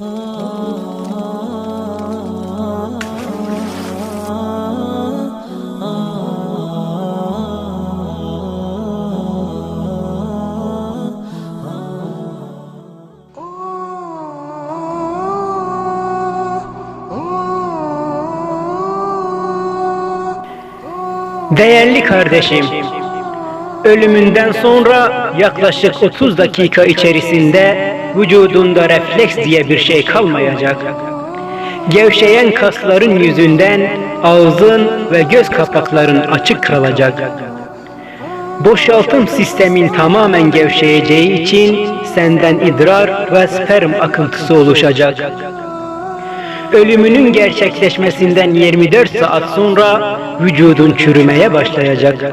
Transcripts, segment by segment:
Değerli kardeşim, ölümünden sonra yaklaşık 30 dakika içerisinde vücudunda refleks diye bir şey kalmayacak. Gevşeyen kasların yüzünden ağzın ve göz kapakların açık kalacak. Boşaltım sistemin tamamen gevşeyeceği için senden idrar ve sperm akıntısı oluşacak. Ölümünün gerçekleşmesinden 24 saat sonra vücudun çürümeye başlayacak.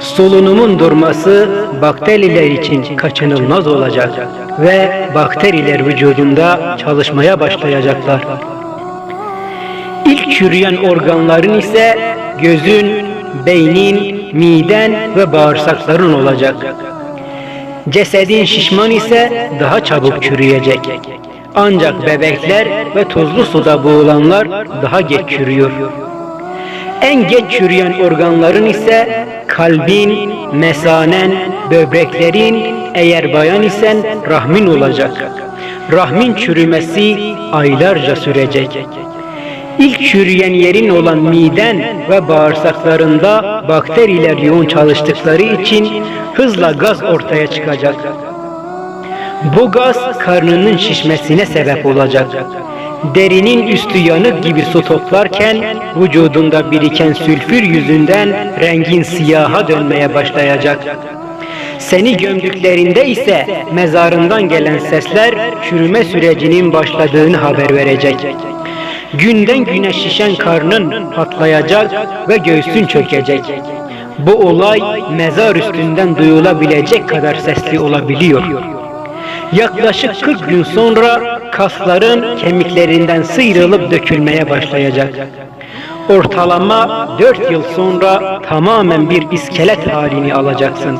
Solunumun durması bakteriler için kaçınılmaz olacak ve bakteriler vücudunda çalışmaya başlayacaklar. İlk çürüyen organların ise gözün, beynin, miden ve bağırsakların olacak. Cesedin şişman ise daha çabuk çürüyecek. Ancak bebekler ve tuzlu suda boğulanlar daha geç çürüyor. En geç çürüyen organların ise kalbin, mesanen, böbreklerin, eğer bayan isen rahmin olacak. Rahmin çürümesi aylarca sürecek. İlk çürüyen yerin olan miden ve bağırsaklarında bakteriler yoğun çalıştıkları için hızla gaz ortaya çıkacak. Bu gaz karnının şişmesine sebep olacak. Derinin üstü yanık gibi su toplarken vücudunda biriken sülfür yüzünden rengin siyaha dönmeye başlayacak. Seni gömdüklerinde ise mezarından gelen sesler çürüme sürecinin başladığını haber verecek. Günden güne şişen karnın patlayacak ve göğsün çökecek. Bu olay mezar üstünden duyulabilecek kadar sesli olabiliyor. Yaklaşık 40 gün sonra kasların kemiklerinden sıyrılıp dökülmeye başlayacak. Ortalama 4 yıl sonra tamamen bir iskelet halini alacaksın.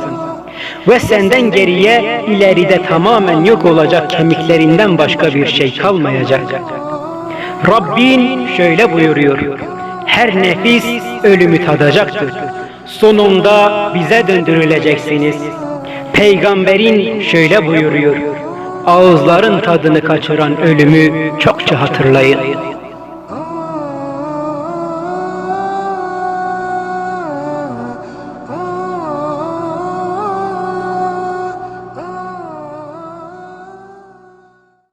Ve senden geriye ileride tamamen yok olacak kemiklerinden başka bir şey kalmayacak. Rabbin şöyle buyuruyor. Her nefis ölümü tadacaktır. Sonunda bize döndürüleceksiniz. Peygamberin şöyle buyuruyor. Ağızların tadını kaçıran ölümü çokça hatırlayın.